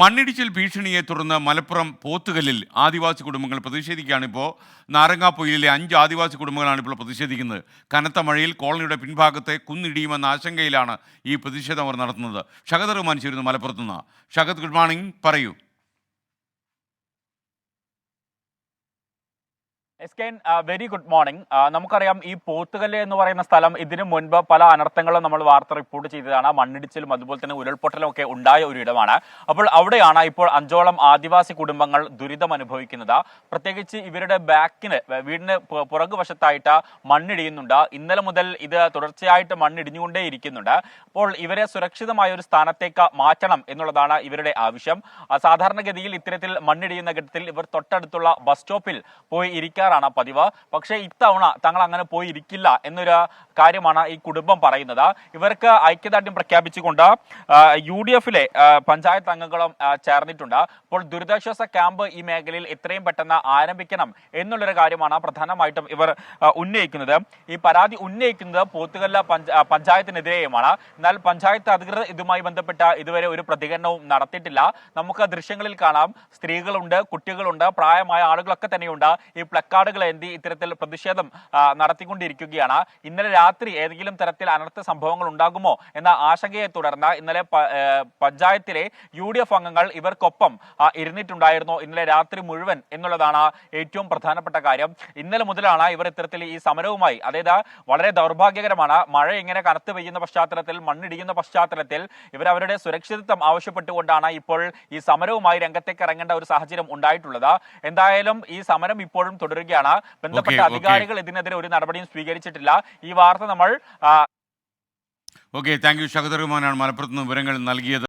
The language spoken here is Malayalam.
മണ്ണിടിച്ചിൽ ഭീഷണിയെ തുടർന്ന് മലപ്പുറം പോത്തുകല്ലിൽ ആദിവാസി കുടുംബങ്ങൾ പ്രതിഷേധിക്കുകയാണ് ഇപ്പോൾ. നാരങ്ങാപ്പൊയിലെ അഞ്ച് ആദിവാസി കുടുംബങ്ങളാണ് ഇപ്പോൾ പ്രതിഷേധിക്കുന്നത്. കനത്ത മഴയിൽ കോളനിയുടെ പിൻഭാഗത്തെ കുന്നിടിയുമെന്ന ആശങ്കയിലാണ് ഈ പ്രതിഷേധം അവർ നടത്തുന്നത്. ഷഹദ് റഹ്മാൻ ചേരുന്നു മലപ്പുറത്തുനിന്ന്. Shahad good morning. പറയൂ. Yes ken very good morning നമുക്കറിയാം ഈ പോത്തുകല്ല് എന്ന് പറയുന്ന സ്ഥലം ഇതിനു മുൻപ് പല അനർത്ഥങ്ങളും നമ്മൾ വാർത്ത റിപ്പോർട്ട് ചെയ്തതാണ്. മണ്ണിടിച്ചിലും അതുപോലെ തന്നെ ഉരുൾപൊട്ടലും ഒക്കെ ഉണ്ടായ ഒരു ഇടമാണ്. അപ്പോൾ അവിടെയാണ് ഇപ്പോൾ അഞ്ചോളം ആദിവാസി കുടുംബങ്ങൾ ദുരിതം അനുഭവിക്കുന്നത്. പ്രത്യേകിച്ച് ഇവരുടെ ബാക്കിന് വീടിന് പുറകു പുറകുവശത്തായിട്ട് മണ്ണിടിയുന്നുണ്ട്. ഇന്നലെ മുതൽ ഇത് തുടർച്ചയായിട്ട് മണ്ണിടിഞ്ഞുകൊണ്ടേ ഇരിക്കുന്നുണ്ട്. അപ്പോൾ ഇവരെ സുരക്ഷിതമായ ഒരു സ്ഥാനത്തേക്ക് മാറ്റണം എന്നുള്ളതാണ് ഇവരുടെ ആവശ്യം. സാധാരണഗതിയിൽ ഇത്തരത്തിൽ മണ്ണിടിയുന്ന ഘട്ടത്തിൽ ഇവർ തൊട്ടടുത്തുള്ള ബസ് സ്റ്റോപ്പിൽ പോയി ഇരിക്കാറാണ് പതിവ്. പക്ഷേ ഇത്തവണ തങ്ങൾ അങ്ങനെ പോയിരിക്കില്ല എന്നൊരു കാര്യമാണ് ഈ കുടുംബം പറയുന്നത്. ഇവർക്ക് ഐക്യദാർഢ്യം പ്രഖ്യാപിച്ചുകൊണ്ട് യു ഡി എഫിലെ പഞ്ചായത്ത് അംഗങ്ങളും ചേർന്നിട്ടുണ്ട്. അപ്പോൾ ദുരിതാശ്വാസ ക്യാമ്പ് ഈ മേഖലയിൽ എത്രയും പെട്ടെന്ന് ആരംഭിക്കണം എന്നുള്ളൊരു കാര്യമാണ് പ്രധാനമായിട്ടും ഇവർ ഉന്നയിക്കുന്നത്. ഈ പരാതി ഉന്നയിക്കുന്നത് പോത്തുകല്ല പഞ്ച പഞ്ചായത്തിനെതിരെയുമാണ്. എന്നാൽ പഞ്ചായത്ത് അധികൃതർ ഇതുമായി ബന്ധപ്പെട്ട ഇതുവരെ ഒരു പ്രതികരണവും നടത്തിയിട്ടില്ല. നമുക്ക് ദൃശ്യങ്ങളിൽ കാണാം. സ്ത്രീകളുണ്ട് കുട്ടികളുണ്ട് പ്രായമായ ആളുകളൊക്കെ തന്നെയുണ്ട്. ഈ പ്ലക്കാർഡുകൾ എന്തി ഇത്തരത്തിൽ പ്രതിഷേധം നടത്തിക്കൊണ്ടിരിക്കുകയാണ്. ഇന്നലെ രാത്രി ഏതെങ്കിലും തരത്തിൽ അനർത്ഥ സംഭവങ്ങൾ ഉണ്ടാകുമോ എന്ന ആശങ്കയെ തുടർന്ന് ഇന്നലെ പഞ്ചായത്തിലെ യു ഡി എഫ് അംഗങ്ങൾ ഇവർക്കൊപ്പം ഇരുന്നിട്ടുണ്ടായിരുന്നു. ഇന്നലെ രാത്രി മുഴുവൻ എന്നുള്ളതാണ് ഏറ്റവും പ്രധാനപ്പെട്ട കാര്യം. ഇന്നലെ മുതലാണ് ഇവർ ഇത്തരത്തിൽ ഈ സമരവുമായി അതായത് വളരെ ദൗർഭാഗ്യകരമാണ്. മഴ ഇങ്ങനെ കനത്ത് പെയ്യുന്ന പശ്ചാത്തലത്തിൽ മണ്ണിടിയുന്ന പശ്ചാത്തലത്തിൽ ഇവർ അവരുടെ സുരക്ഷിതത്വം ആവശ്യപ്പെട്ടുകൊണ്ടാണ് ഇപ്പോൾ ഈ സമരവുമായി രംഗത്തേക്ക് ഇറങ്ങേണ്ട ഒരു സാഹചര്യം ഉണ്ടായിട്ടുള്ളത്. എന്തായാലും ഈ സമരം ഇപ്പോഴും തുടരുകയാണ്. ബന്ധപ്പെട്ട Okay, okay. അധികാരികൾ ഇതിനെതിരെ ഒരു നടപടിയും സ്വീകരിച്ചിട്ടില്ല. ഈ വാർത്ത നമ്മൾ ഓക്കെ താങ്ക് യു. ശഹദർ റഹ്മാനാണ് മലപ്പുറത്ത് നിന്ന് വിവരങ്ങൾ നൽകിയത്.